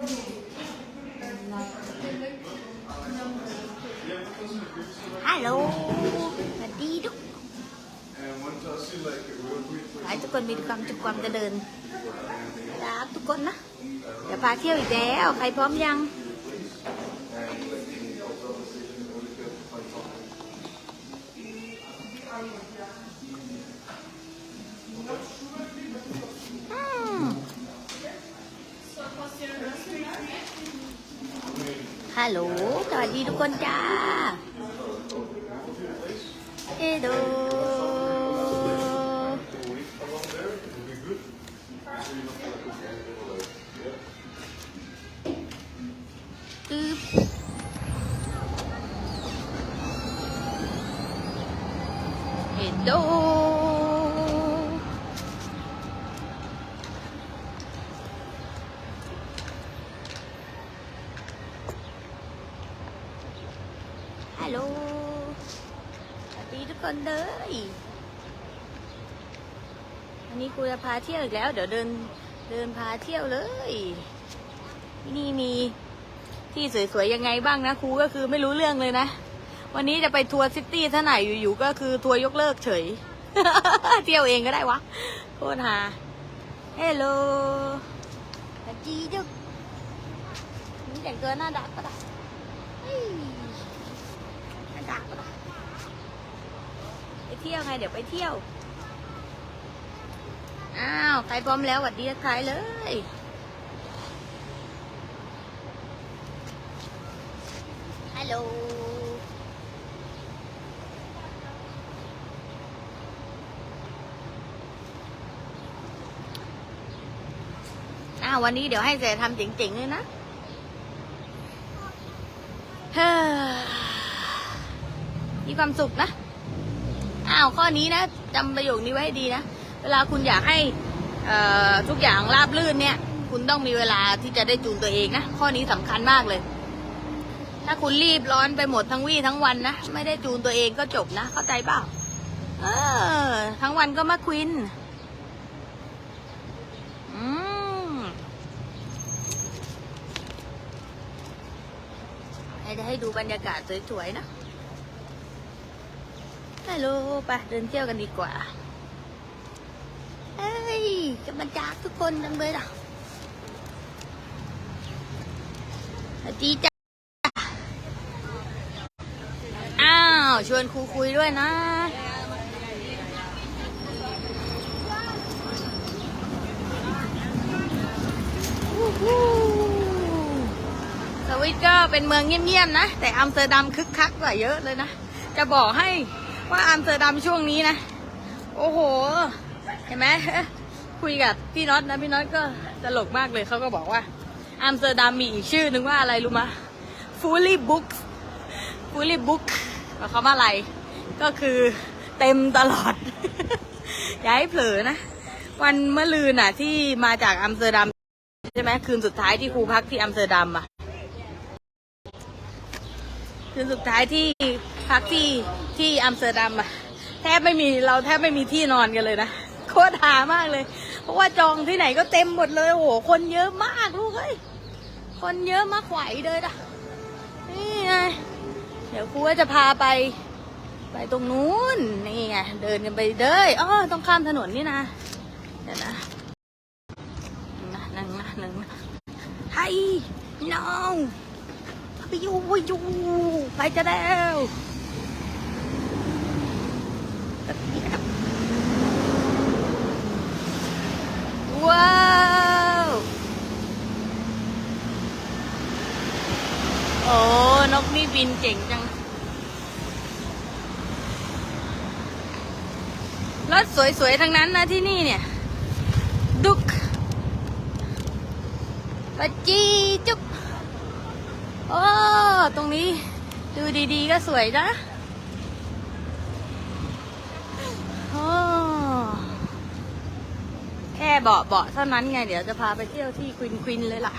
ฮัลโหลสวัสดีทุกหลายทุกคนมีความจุกความเดินรักทุกคนนะ เดี๋ยวพาเที่ยวอีกแล้ว ใครพร้อมยัง ฮัลโหล สวัสดีทุกคนจ้า เอโดอึ๊บเอโด ฮัลโหล สวัสดีทุกคนเลยวั นนี้ครูจะพาเที่ยวอีกแล้ว เดี๋ยวเดินเดินพาเที่ยวเลยที่นี่มีที่สวยๆยังไงบ้างนะครูก็คือไม่รู้เรื่องเลยนะ วันนี้จะไปทัวร์ซิตี้ท่าไหนอยู่ๆก็คือทัวร์ยกเลิกเฉย เที่ยวเองก็ได้วะโคตรฮาเฮลโลสวัสดีจุกนี่แต่งตัวน้าดักก็ได้เฮ้ยน้าดักก็ได้ไปเที่ยวไงเดี๋ยวไปเที่ยว อ้าวใครพร้อมแล้วหวัดดีทักทายเลยฮัลโหลอ้าววันนี้เดี๋ยวให้เสทำเจ๋งๆเลยนะเฮ้อมีความสุขนะ อ้าวข้อนี้นะจำประโยคนี้ไว้ให้ดีนะ ลาคุณอยากให้ทุกอย่างราบรื่นเนี่ย คุณต้องมีเวลาที่จะได้จูนตัวเองนะ ข้อนี้สำคัญมากเลย ถ้าคุณรีบร้อนไปหมดทั้งวี่ทั้งวันนะ ไม่ได้จูนตัวเองก็จบนะ เข้าใจเปล่าเออ ทั้งวันก็มาควินอืมให้ให้ดูบรรยากาศสวยๆนะฮัลโหลไปเดินเที่ยวกันดีกว่า เฮ้ย จะมาจากทุกคนจังเลยล่ะสวัสดีจ้าอ้าว ชวนครูคุยด้วยนะสวิตก็เป็นเมืองเงียบๆนะ แต่อัมสเตอร์ดัมคึกคักกว่าเยอะเลยนะ จะบอกให้ว่าอัมสเตอร์ดัมช่วงนี้นะ โอ้โห เห็นไหมคุยกับพี่น็อตนะพี่น็อตก็ตลกมากเลยเขาก็บอกว่าอัมสเตอร์ดัมมีอีกชื่อนึงว่าอะไรรู้มะ fully booked fully booked หมายความว่าอะไร ก็คือเต็มตลอด อย่าให้เผลอนะ วันเมื่อลืนน่ะ ที่มาจากอัมสเตอร์ดัมใช่ไหมคืนสุดท้ายที่ครูพักที่อัมสเตอร์ดัมอะคืนสุดท้ายที่พักที่ที่อัมสเตอร์ดัมอะแทบไม่มีเราแทบไม่มีที่นอนกันเลยนะ โคตรหามากเลย เพราะว่าจองที่ไหนก็เต็มหมดเลยโอ้โหคนเยอะมากลูกเอ้ยคนเยอะมากไหวเลยนะนี่ไงเดี๋ยวครูจะพาไป ไปตรงนู้นนี่ไงเดินกันไปเด้ยอ๋อต้องข้ามถนนนี่นะเดี๋ยวนะนะหนึ่งนะหนึ่งนะไฮน้องไปอยู่ไปอยู่ไปจะแล้ว ว้าวโอ้นกนี่บินเจ๋งจัง รถสวยๆ ทั้งนั้นนะที่นี่เนี่ย ดุกปะจีจุกโอ้ตรงนี้ดูดีๆก็สวยนะโอ้ แค่เบาะเบาะเท่านั้นไง เดี๋ยวจะพาไปเที่ยวที่ควินควินเลยล่ะ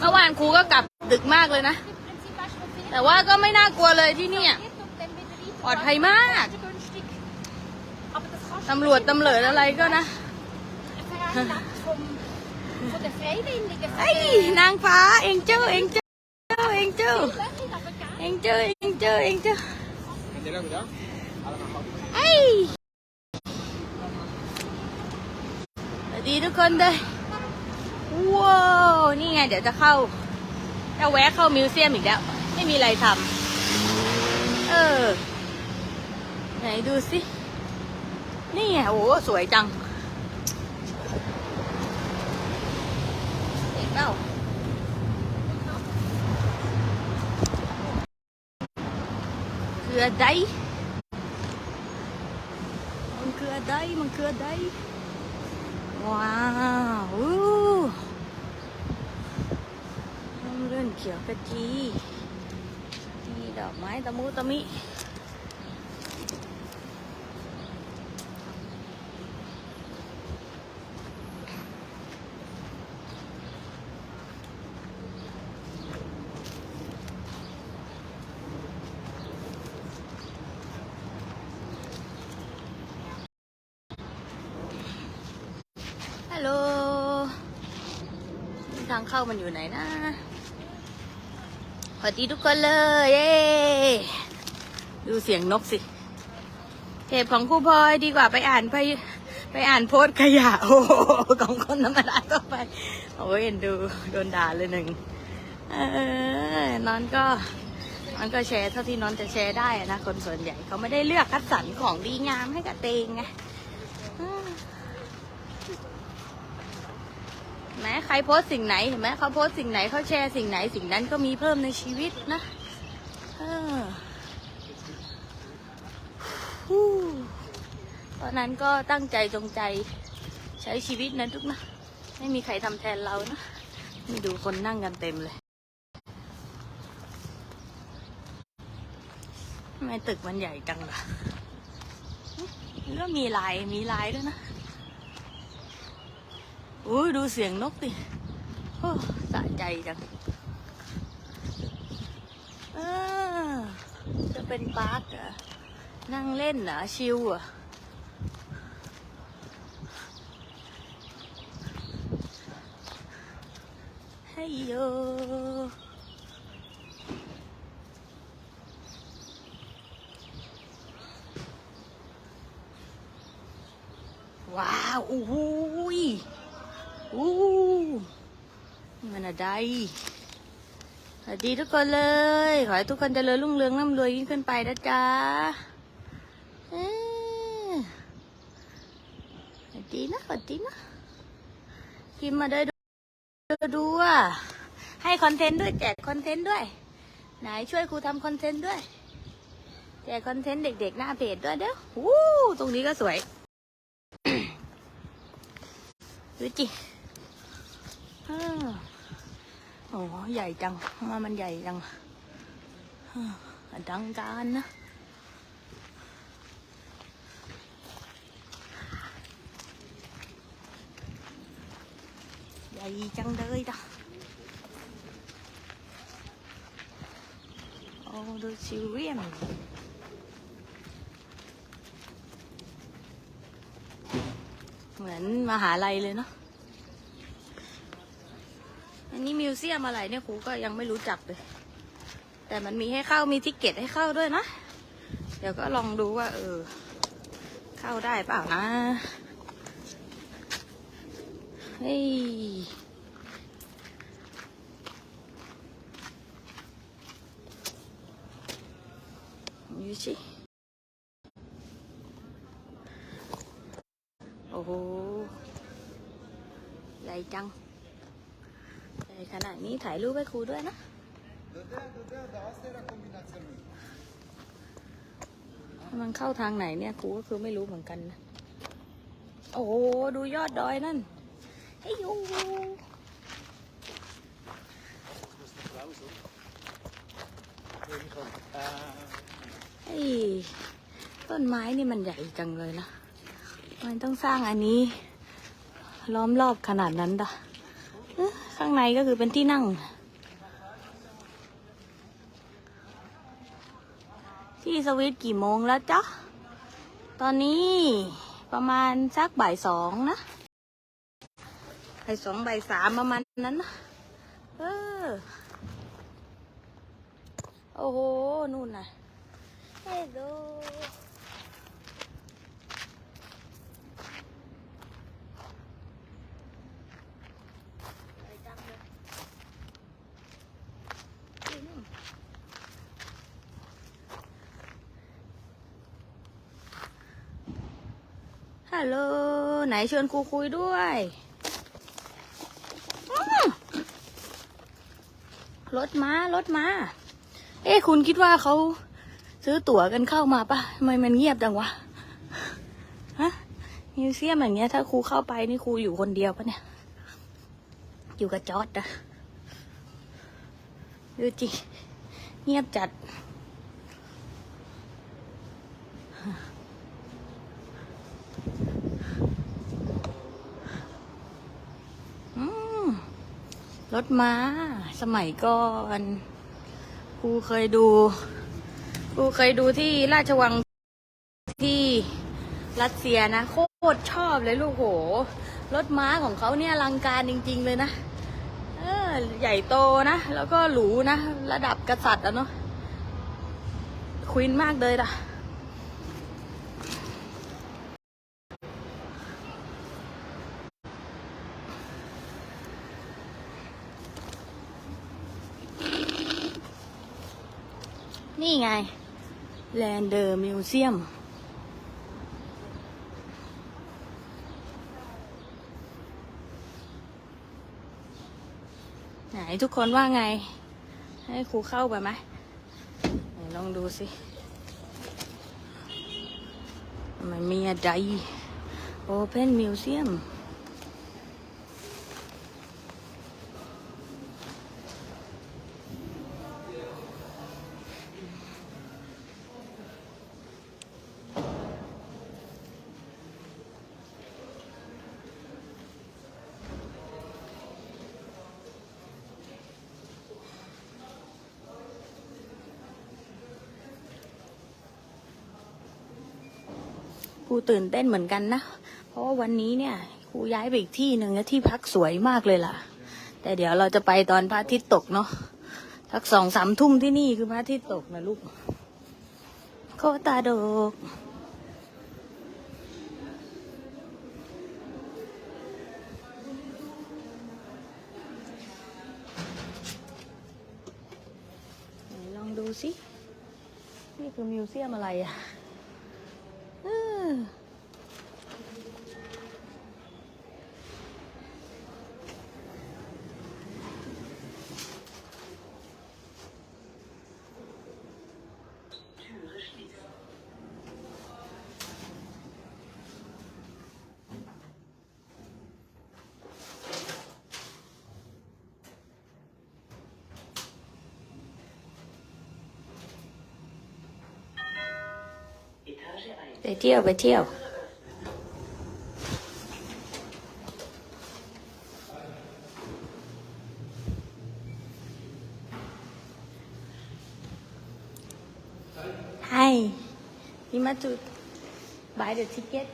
เมื่อวานครูก็กลับดึกมากเลยนะ แต่ว่าก็ไม่น่ากลัวเลยที่เนี่ยปลอดภัยมาก ตำรวจตำรวจอะไรก็นะ ไอ้ยนางฟ้าเองเจ้าเองเจ้าเองเจ้าเองเจ้าเองเจ้าเองเจ้าไอ้ยสวัสดีทุกคนเลยว้าวนี่ไงเดี๋ยวจะเข้าจะแวะเข้ามิวเซียมอีกแล้ว ไม่มีอะไรทำเออ ไหนดูสิ นี่ไงโอ้สวยจังเห็นเปล่า คืออะไรมันคืออะไรมันคืออะไรว้าวอู้ร่มรื่นเขียวกะจีนี่ดอกไม้ตะมุตะมิ ฮัลโหลทาง เข้ามันอยู่ไหนนะสวัสดีทุกคนเลยเย้ดูเสียงนกสิเพจของครูพลอยดีกว่าไปอ่านไปไปอ่านโพสขยะ โอ้โหของคนธรรมดาก็ไป โอ้ยเอ็นดูโดนด่าเลยหนึ่งออนอนก็นอนก็แชร์เท่าที่นอนจะแชร์ได้นะ คนส่วนใหญ่เขาไม่ได้เลือกคัดสรรของดีงามให้กับเตงไง อ่าแม้ใครโพสสิ่งไหนเห็นไหมเขาโพสสิ่งไหนเขาแชร์สิ่งไหนสิ่งนั้นก็มีเพิ่มในชีวิตนะเออตอนนั้นก็ตั้งใจจงใจใช้ชีวิตนะทุกนะ ไม่มีใครทำแทนเรานะนี่ดูคนนั่งกันเต็มเลยทำไมตึกมันใหญ่จังล่ะแล้วมีลายมีลายด้วยนะ อุ้ยดูเสียงนกดิโอ้สะใจจังจะเป็นปาร์คเหรอะนั่งเล่นเหรอชิลอะเฮ้ยโยว้าวโอ้โหย อู้นี่มันอะไร สวัสดีทุกคนเลย ขอให้ทุกคนเจริญรุ่งเรืองร่ำรวยยิ่งขึ้นไปนะจ๊ะสวัสดีนะสวัสดีนะพิมมาได้ดูดูอะให้คอนเทนต์ด้วยแจกคอนเทนต์ด้วย ไหนช่วยครูทำคอนเทนต์ด้วย แจกคอนเทนต์เด็กๆ หน้าเพจด้วยเด้อวู้ตรงนี้ก็สวยดูจิ โอ้ใหญ่จังมามันใหญ่จังดังการนะใหญ่จังเลยจ้ะโอ้ดูชิวเรียมเหมือนมหาลัยเลยเนาะ อันนี้มิวเซียมอะไรเนี่ยครูก็ยังไม่รู้จักเลย แต่มันมีให้เข้ามีทิเกตให้เข้าด้วยนะ เดี๋ยวก็ลองดูว่า เออ เข้าได้เปล่านะเฮ้ยดูสิโอ้โห ใหญ่จัง ใหญ่ขนาดนี้ถ่ายรูปให้ครูด้วยนะมันเข้าทางไหนเนี่ยครูก็คือไม่รู้เหมือนกันนะโอ้โหดูยอดดอยนั่นเฮ้ยโอ้โหเฮ้ยต้นไม้นี่มันใหญ่จังเลยนะ มันต้องสร้างอันนี้ ล้อมรอบขนาดนั้นด่ะ ข้างในก็คือเป็นที่นั่ง ที่สวิตกี่โมงแล้วจ๊ะ ตอนนี้ประมาณสักบ่ายสองนะบ่ายสองบ่ายสามประมาณนั้นนะเออ โอ้โห นู่นน่ะ เฮลโฮัลโหล ไหนเชวนครูคุยด้วยรถม้ารถม้าเอ๊ะคุณคิดว่าเขาซื้อตั๋วกันเข้ามาปะทำไมมันเงียบจังวะ ฮะ มิวเซียมอย่างเงี้ย ถ้าครูเข้าไปนี่ครูอยู่คนเดียวปะเนี่ย อยู่กับจอร์ดนะดูจิ เงียบจัด อืม รถม้า สมัยก่อนครูเคยดูครูเคยดูที่ราชวังที่รัสเซียนะ โคตรชอบเลยลูกโห รถม้าของเขาเนี่ยอลังการจริง ๆ เลยนะเออใหญ่โตนะ แล้วก็หรูนะ ระดับกษัตริย์อะเนาะควีนมากเลยล่ะ นี่ไงแลนเดอร์มิวเซียมไหนทุกคนว่าไง ให้ครูเข้าไปไหมไหนลองดูสิ มันมีอะไร Open Museum ครูตื่นเต้นเหมือนกันนะ เพราะว่าวันนี้เนี่ยครูย้ายไปอีกที่หนึ่งแล้วที่พักสวยมากเลยล่ะ แต่เดี๋ยวเราจะไปตอนพระอาทิตย์ตกเนาะสักสองสามทุ่มที่นี่คือพระอาทิตย์ตกนะลูกโคตาโดกลองดูสิ นี่คือมิวเซียมอะไรอะ เที่ยวไปเที่ยว Hi you want to buy the ticket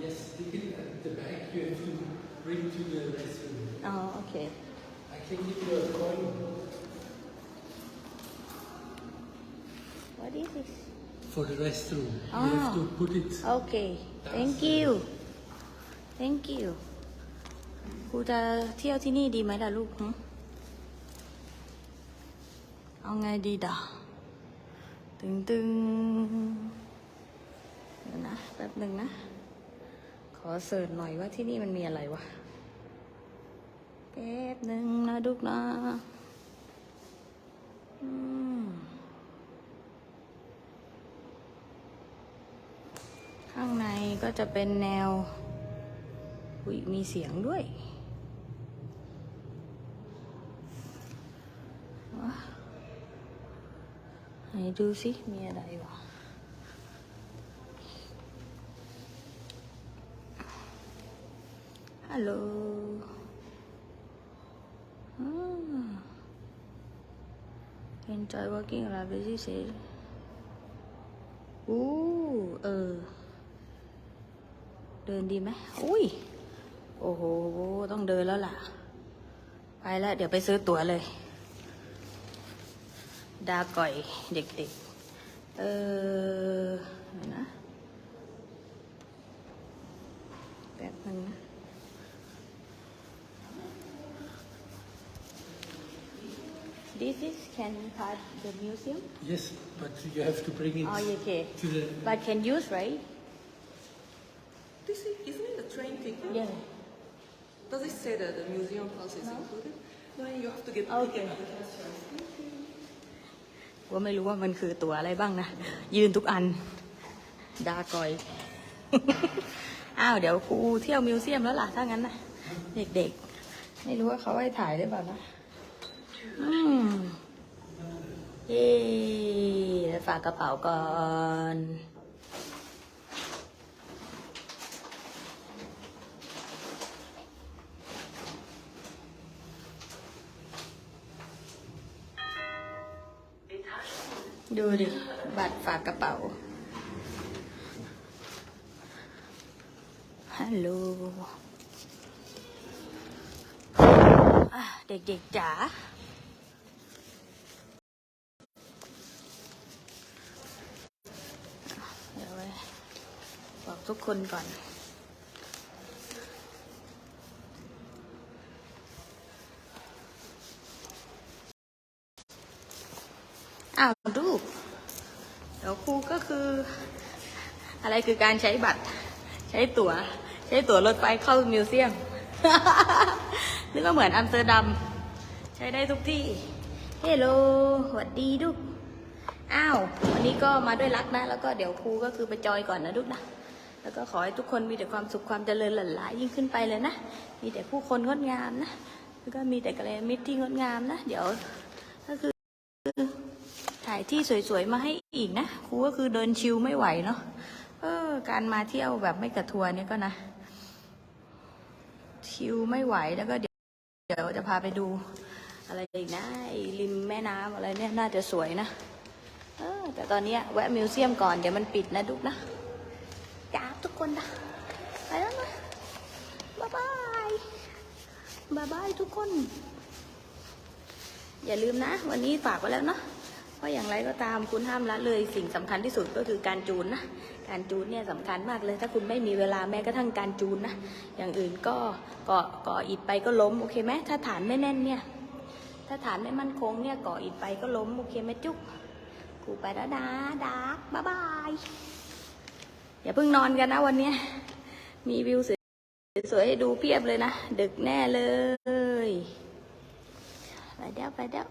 Yes, ticket at the back you have to bring to the restroom. oh okay I can give you a coin For the restroom. Ah. You have to put it. okay thank you thank you ครูจะเที่ยวที่นี่ดีไหมล่ะลูกหึเอาไงดีด่ะตึงตึงเดี๋ยวนะแป๊บหนึ่งนะ ขอเสิร์ชหน่อยว่าที่นี่มันมีอะไรวะแป๊บหนึ่งนะลูกนะอืม ข้างในก็จะเป็นแนว อุ้ยมีเสียงด้วยไหนดูสิ มีอะไรวะฮัลโหลเ enjoy working around busy city อู้เออ เดินดีไหมอุ้ย โอ้โห ต้องเดินแล้วล่ะ ไปแล้ว เดี๋ยวไปซื้อตั๋วเลย ดาก่อยเด็กๆ เออเดี๋ยวนะ แป๊บนึงนะ This is can part the museum? Yes, but you have to bring it Oh, okay. to the. But can use, right? This is, isn't it a train ticket? Yeah. Does it say that the museum pass is included? No, you have to get the Okay. ticket. ว่าไม่รู้ว่ามันคือตั๋วอะไรบ้างนะ ยืนทุกอัน ดากอย อ้าว เดี๋ยวครูเที่ยวมิวเซียมแล้วล่ะ ถ้างั้นนะเด็กๆ ไม่รู้ว่าเขาให้ถ่ายได้เปล่านะ อืมเย้เดี๋ยวฝากกระเป๋าก่อน ดูดิ บัตรฝากกระเป๋า ฮัลโหลอะเด็กๆจ๋าเดี๋ยวไว้บอกทุกคนก่อน อ้าวลูกเดี๋ยวครูก็คือ อะไรคือการใช้บัตร ใช้ตั๋ว ใช้ตั๋วรถไฟเข้ามิวเซียมนึกว่าเหมือนอัมสเตอร์ดัม ใช้ได้ทุกที่ เฮลโลสวัสดีลูกอ้าว วันนี้ก็มาด้วยรักนะ แล้วก็เดี๋ยวครูก็คือไปจอยก่อนนะลูกนะ แล้วก็ขอให้ทุกคนมีแต่ความสุขความเจริญหลั่นไหลยิ่งขึ้นไปเลยนะ มีแต่ผู้คนงดงามนะ แล้วก็มีแต่กระมิตรที่งดงามนะ เดี๋ยวก็คือถ่ายที่สวยๆ มาให้อีกนะ ครูก็คือเดินชิลไม่ไหวเนาะ การมาเที่ยวแบบไม่กระทัวร์เนี่ยก็นะ ชิลไม่ไหวแล้วก็เดี๋ยวเดี๋ยวจะพาไปดู อะไรอีกนะริมแม่น้ำอะไรเนี่ยน่าจะสวยนะเออแต่ตอนนี้แวะมิวเซียมก่อนเดี๋ยวมันปิดนะดุกนะจ้าทุกคนนะไปแล้วนะบ๊ายบายบ๊ายบายทุกคน อย่าลืมนะ วันนี้ฝากไว้แล้วเนาะ ว่าอย่างไรก็ตามคุณห้ามละเลยสิ่งสำคัญที่สุดก็คือการจูนนะ การจูนเนี่ยสำคัญมากเลย ถ้าคุณไม่มีเวลาแม้กระทั่งการจูนนะ อย่างอื่นก็ก่อก่ออิฐไปก็ล้มโอเคไหมถ้าฐานไม่แน่นเนี่ย ถ้าฐานไม่มั่นคงเนี่ยก่ออิฐไปก็ล้มโอเคไหมจุ๊กกูไปแล้วนะดาร์กบ๊ายบายอย่าเพิ่งนอนกันนะวันเนี้ยมีวิวสวยๆให้ดูเพียบเลยนะ ดึกแน่เลย ไปเดี๋ยวไปเดี๋ยว